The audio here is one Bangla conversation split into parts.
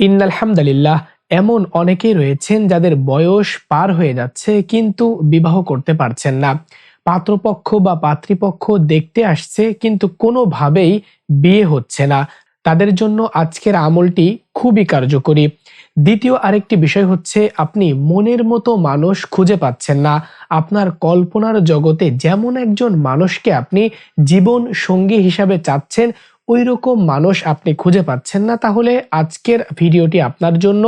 ইন্নালহামদুলিল্লাহ, এমন অনেকেই রয়েছেন যাদের বয়স পার হয়ে যাচ্ছে কিন্তু বিবাহ করতে পারছেন না। পাত্রপক্ষ বা পাত্রীপক্ষ দেখতে আসছে কিন্তু কোনোভাবেই বিয়ে হচ্ছে না। তাদের জন্য আজকের আমলটি খুবই কার্যকরী। দ্বিতীয় আরেকটি বিষয় হচ্ছে, আপনি মনের মতো মানুষ খুঁজে পাচ্ছেন না। আপনার কল্পনার জগতে যেমন একজন মানুষকে আপনি জীবন সঙ্গী হিসাবে চাচ্ছেন ওই রকম মানুষ আপনি খুঁজে পাচ্ছেন না, তাহলে আজকের ভিডিওটি আপনার জন্য।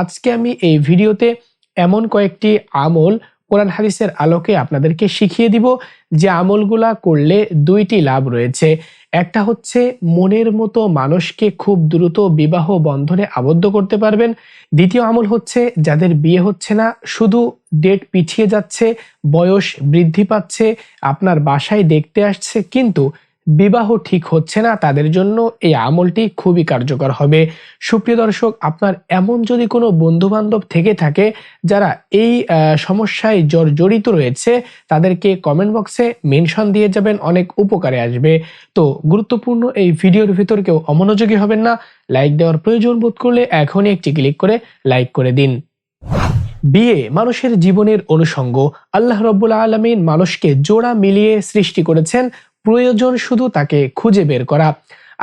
আজকে আমি এই ভিডিওতে এমন কয়েকটি আমল কোরআন হাদিসের আলোকে আপনাদেরকে শিখিয়ে দিব, যে আমলগুলা করলে দুইটি লাভ রয়েছে। একটা হচ্ছে, মনের মতো মানুষকে খুব দ্রুত বিবাহ বন্ধনে আবদ্ধ করতে পারবেন। দ্বিতীয় আমল হচ্ছে, যাদের বিয়ে হচ্ছে না, শুধু ডেট পিছিয়ে যাচ্ছে, বয়স বৃদ্ধি পাচ্ছে, আপনার বাসায় দেখতে আসছে, কিন্তু বিবাহ ঠিক হচ্ছে না, তাদের জন্য এই আমলটি খুবই কার্যকর হবে। সুপ্রিয় দর্শক, আপনার এমন যদি কোনো বন্ধু বান্ধব থেকে থাকে যারা এই সমস্যায় জর্জরিত রয়েছে, তাদেরকে কমেন্ট বক্সে মেনশন দিয়ে যাবেন, অনেক উপকারে আসবে। তো গুরুত্বপূর্ণ এই ভিডিওর ভিতর কেউ অমনোযোগী হবেন না লাইক দেওয়ার প্রয়োজন বোধ করলে এখনই একটি ক্লিক করে লাইক করে দিন। বিয়ে মানুষের জীবনের অনুষঙ্গ। আল্লাহ রব্বুল আলমিন মানুষকে জোড়া মিলিয়ে সৃষ্টি করেছেন প্রয়োজন শুধু তাকে খুঁজে বের করা।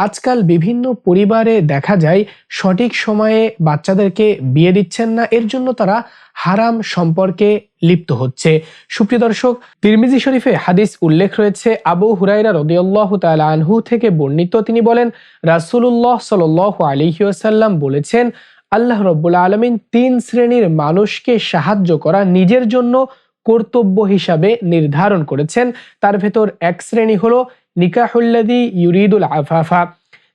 আজকাল বিভিন্ন পরিবারে দেখা যায়, সঠিক সময়ে বাচ্চাদেরকে বিয়ে দিচ্ছেন না, এর জন্য তারা হারাম সম্পর্কে লিপ্ত হচ্ছে। সুপ্রিয় দর্শক, তিরমিজি শরীফে হাদিস উল্লেখ রয়েছে, আবু হুরাইরা রদিয়াল্লাহ তালা আনহু থেকে বর্ণিত। তিনি বলেন রাসুল্লাহ সাল আলিহাসাল্লাম বলেছেন, আল্লাহ রব্বুল আলমিন তিন শ্রেণির মানুষকে সাহায্য করা নিজের জন্য কর্তব্য হিসাবে নির্ধারণ করেছেন। তার ভেতর এক শ্রেণি হলো নিকাহুল্লাদি ইউরিদুল আফাফা।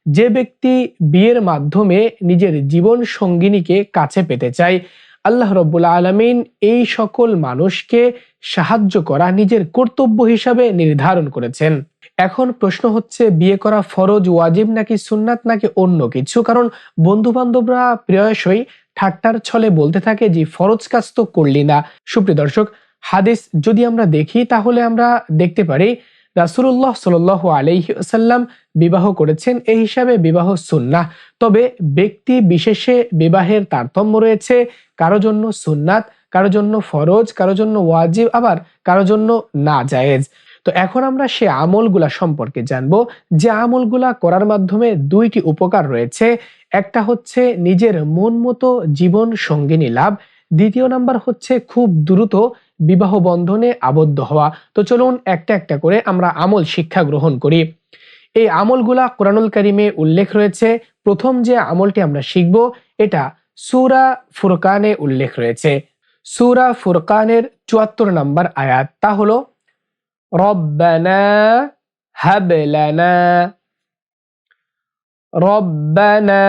যে ব্যক্তি বিয়ের মাধ্যমে নিজের জীবন সঙ্গিনীকে কাছে পেতে চায়, আল্লাহ রব্বুল আলমিন এই সকল মানুষকে সাহায্য করা নিজের কর্তব্য হিসাবে নির্ধারণ করেছেন। এখন প্রশ্ন হচ্ছে, বিয়ে করা ফরজ, ওয়াজিব নাকি সুন্নাত নাকি অন্য কিছু? কারণ বন্ধু বান্ধবরা প্রায়শই ঠাট্টার ছলে বলতে থাকে যে, ফরজ কাজ তো করলি না। সুপ্রিয় দর্শক হাদিস যদি আমরা দেখি, তাহলে আমরা দেখতে পারি রাসুল্লাহ সাল আলহিসাল্লাম বিবাহ করেছেন। এই হিসাবে বিবাহ সুন্না তবে ব্যক্তি বিশেষে বিবাহের তারতম্য রয়েছে। কারও জন্য সুন্নাত, কারও জন্য ফরজ, কারও জন্য ওয়াজিব, আবার কারও জন্য না জায়েজ তো এখন আমরা সে আমলগুলা সম্পর্কে জানব। যে আমলগুলা করার মাধ্যমে দুইটি উপকার রয়েছে। একটা হচ্ছে নিজের মন মতো জীবন সঙ্গিনী লাভ। দ্বিতীয় নাম্বার হচ্ছে খুব দ্রুত বিবাহ বন্ধনে আবদ্ধ হওয়া। তো চলুন একটা একটা করে আমরা আমল শিক্ষা গ্রহণ করি। এই আমলগুলা কোরআনুল করিমে উল্লেখ রয়েছে। প্রথম যে আমলটি আমরা শিখব, এটা সুরা ফুরকানে উল্লেখ রয়েছে। সুরা ফুরকানের চুয়াত্তর নম্বর আয়াত, তা হলো, রব্বানা হাবলানা রব্বানা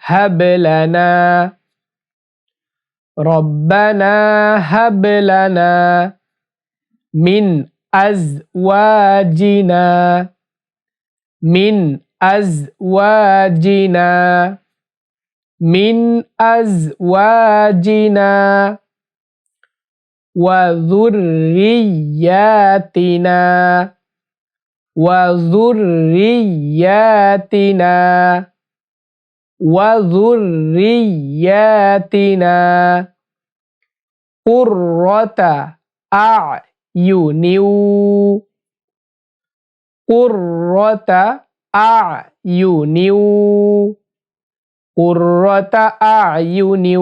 হাবলানা Rabbana hablana min azwajina min azwajina min azwajina wa dhurriyyatina wa dhurriyyatina وذرياتنا قرة أعين. قرة أعين. قرة أعين.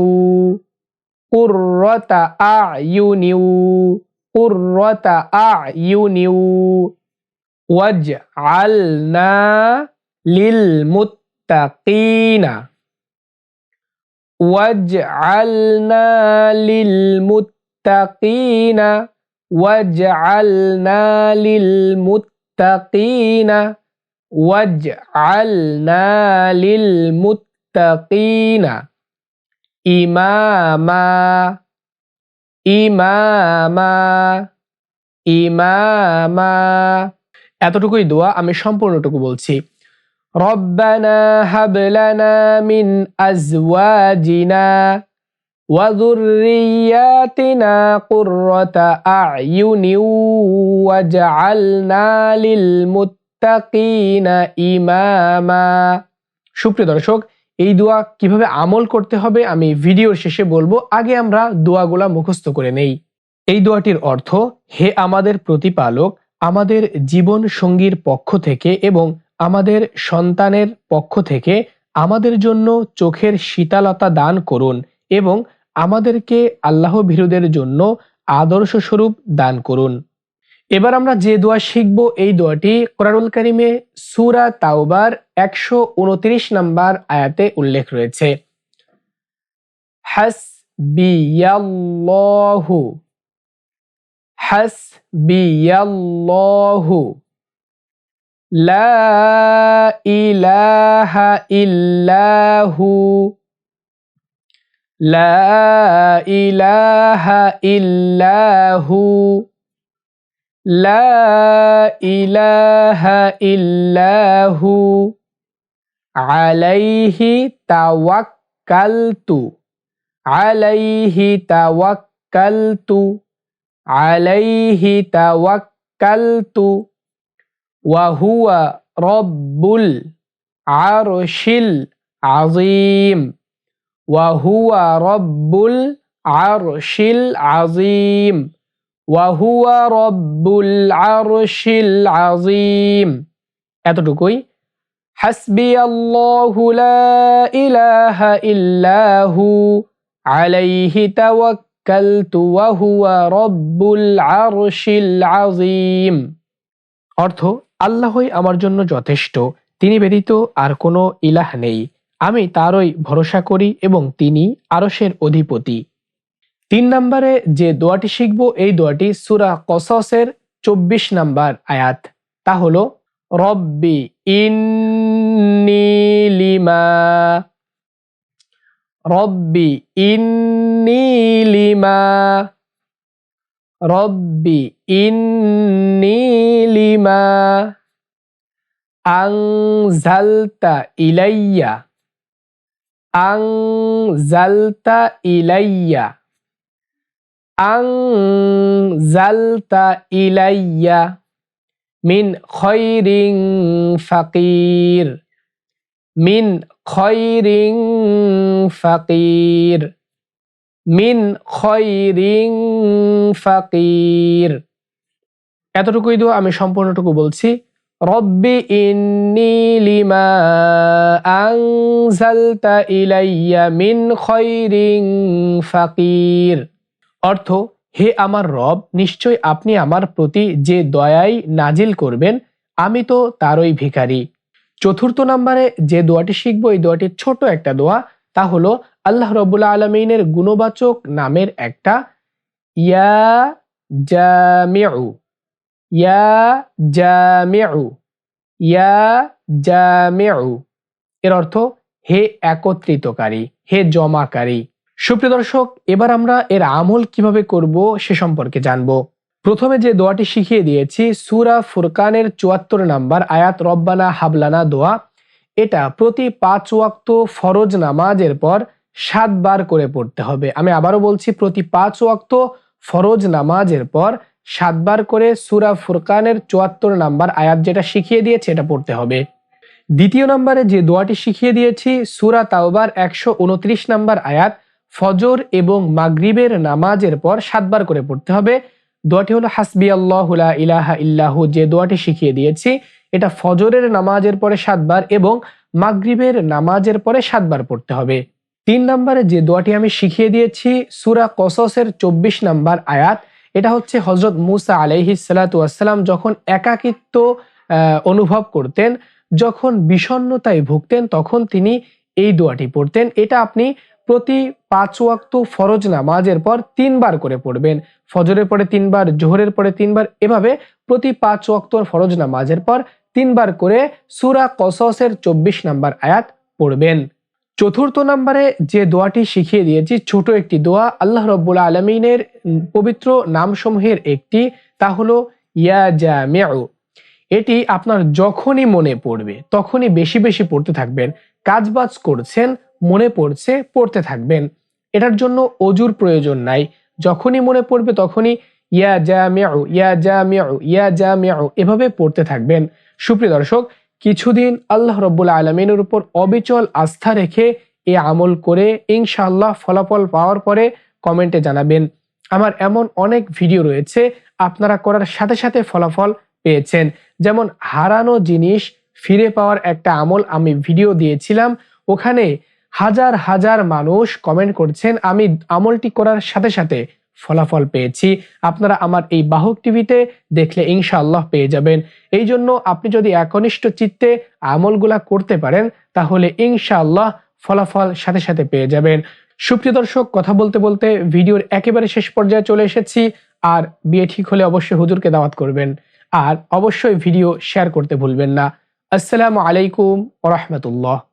قرة أعين. قرة أعين. واجعلنا للمتقين মুত্তাকিনা ওয়াজআলনা লিল মুত্তাকিনা ওয়াজআলনা লিল মুত্তাকিনা ওয়াজআলনা লিল মুত্তাকিনা ইমামা ইমামা ইমামা এতটুকুই দোয়া আমি সম্পূর্ণটুকু বলছি। ربنا هب لنا من أزواجنا وذرياتنا قرة أعين واجعلنا للمتقين إماما সুপ্রিয় দর্শক এই দোয়া কিভাবে আমল করতে হবে আমি ভিডিওর শেষে বলবো আগে আমরা দোয়াগুলা মুখস্থ করে নেই এই দোয়াটির অর্থ হে আমাদের প্রতিপালক আমাদের জীবন সঙ্গীর পক্ষ থেকে এবং আমাদের সন্তানের পক্ষ থেকে আমাদের জন্য চোখের শীতলতা দান করুন এবং আমাদেরকে আল্লাহ ভীরুদের জন্য আদর্শ স্বরূপ দান করুন। এবার আমরা যে দোয়া শিখব, এই দোয়াটি কোরআনুল কারিমে সুরা তাওবার একশো উনত্রিশ নম্বর আয়াতে উল্লেখ রয়েছে। হাস বিয়াল্লাহু হাস বিয়াল্লাহু لا إله إلا هو. لا إله إلا هو. لا إله إلا هو. عليه توكلت. عليه توكلت. عليه توكلت. ওয়াহুয়া রব্বুল আরশিল আজিম ওয়াহুয়া রব্বুল আরশিল আজিম ওয়াহুয়া রব্বুল আরশিল আজিম এতটুকুই। হাসবি আল্লাহু লা ইলাহা ইল্লাহু আলাইহি তাওয়াক্কালতু আজিম অর্থ আল্লাহই আমার জন্য যথেষ্ট, তিনি ব্যতীত আর কোনো ইলাহ নেই। আমি তারই ভরসা করি এবং তিনি আরসের অধিপতি। তিন নম্বরে যে দোয়াটি শিখব, এই দোয়াটি সুরা কসসের চব্বিশ নাম্বার আয়াত। তা হল, রব্বি ইন্নিলিমা রব্বি ইন্নিলিমা রব্বি ইন্নিলিমা আংজালতা ইলাইয়া আং আংজালতা ইলাইয়া আং আংজালতা ইলাইয়া মিন খৈরিং ফাকির, মিন খৈরিং ফাকির। মিন খৈরিং ফাকির। এতটুকুই তো আমি সম্পূর্ণটুকু বলছি। রব্বি ইন্নি লিমা আংজালতা ইলাইয়া মিন খৈরিং ফাকির। অর্থ, হে আমার রব, নিশ্চয় আপনি আমার প্রতি যে দয়াই নাজিল করবেন, আমি তো তারই ভিখারি। চতুর্থ নম্বরে যে দোয়াটি শিখব, এই দোয়াটি ছোট একটা দোয়া, তা হলো আল্লাহ রবুল্লা আলমিনের গুণবাচক নামের একটা ইয়া জামিউ ইয়া জামিউ ইয়া জামিউ। এর অর্থ হে একত্রিতকারী, হে জমাকারী। সুপ্রিয় দর্শক, এবার আমরা এর আমল কীভাবে করব সে সম্পর্কে জানব। প্রথমে যে দোয়াটি শিখিয়ে দিয়েছি, সুরা ফুরকানের চুয়াত্তর নাম্বার আয়াত, রব্বানা হাবলানা দোয়া। এটা প্রতি পাঁচ ওয়াক্ত ফরজ নামাজের পর সাতবার করে পড়তে হবে। আমি আবারও বলছি, প্রতি পাঁচ ওয়াক্ত ফরজ নামাজের পর সাতবার করে সুরা ফুরকানের চুয়াত্তর নাম্বার আয়াত যেটা শিখিয়ে দিয়েছে, এটা পড়তে হবে। দ্বিতীয় নম্বরে যে দোয়াটি শিখিয়ে দিয়েছি, সুরা তাওবার একশো উনত্রিশ নাম্বার আয়াত, ফজর এবং মাগরিবের নামাজের পর সাতবার করে পড়তে হবে। দোয়াটি হলো হাসবি আল্লাহ ইলাহা ইল্লাহ, যে দোয়াটি শিখিয়ে দিয়েছি, এটা ফজরের নামাজের পরে সাতবার এবং মাগরিবের নামাজের পরে সাতবার পড়তে হবে। তিন নম্বরে যে দোয়াটি আমি শিখিয়ে দিয়েছি, সুরা কসসের চব্বিশ নাম্বার আয়াত, এটা হচ্ছে হজরত মুসা আলাইহি সালাতাম যখন একাকিত্ব অনুভব করতেন, যখন বিষণ্নতায় ভুগতেন, তখন তিনি এই দোয়াটি পড়তেন। এটা আপনি প্রতি পাঁচ ওয়াক্ত ফরজ নামাজের পর তিনবার করে পড়বেন। ফজরের পরে তিনবার, জোহরের পরে তিনবার, এভাবে প্রতি পাঁচ ওয়াক্ত ফরজ নামাজের পর তিনবার করে সুরা কসসের চব্বিশ নাম্বার আয়াত পড়বেন। চতুর্থ নম্বরে যে দোয়াটি শিখিয়ে দিয়েছি, ছোট একটি দোয়া, আল্লাহ রব্বুল আলমিনের পবিত্র নামসমূহের একটি, তা হলো, ইয়া জা এটি আপনার যখনই মনে পড়বে, তখনই বেশি বেশি পড়তে থাকবেন। কাজবাজ করছেন, মনে পড়ছে, পড়তে থাকবেন। এটার জন্য অজুর প্রয়োজন নাই। যখনই মনে পড়বে, তখনই, ইয়া যা মিয়াউ ইয়া যা মিয়াউ ইয়া যা মিয়াউ এভাবে পড়তে থাকবেন। সুপ্রিয় দর্শক কিছুদিন আল্লাহ রব্বুল আলমিনের উপর অবিচল আস্থা রেখে এ আমল করে ইনশাআল্লাহ ফলাফল পাওয়ার পরে কমেন্টে জানাবেন। আমার এমন অনেক ভিডিও রয়েছে, আপনারা করার সাথে সাথে ফলাফল পেয়েছেন। যেমন হারানো জিনিস ফিরে পাওয়ার একটা আমল আমি ভিডিও দিয়েছিলাম, ওখানে হাজার হাজার মানুষ কমেন্ট করছেন, আমি আমলটি করার সাথে সাথে ফলাফল পেয়েছি। আপনারা আমার এই বাহক টিভিতে দেখলে ইনশাআল্লাহ পেয়ে যাবেন। এই জন্য আপনি যদি একনিষ্ঠ চিত্তে আমলগুলা করতে পারেন, তাহলে ইনশাআল্লাহ ফলাফল সাথে সাথে পেয়ে যাবেন। সুপ্রিয় দর্শক, কথা বলতে বলতে ভিডিওর একেবারে শেষ পর্যায়ে চলে এসেছি। আর বিয়ে ঠিক হলে অবশ্যই হুজুরকে দাওয়াত করবেন। আর অবশ্যই ভিডিও শেয়ার করতে ভুলবেন না। আসসালামু আলাইকুম ওরহমতুল্লাহ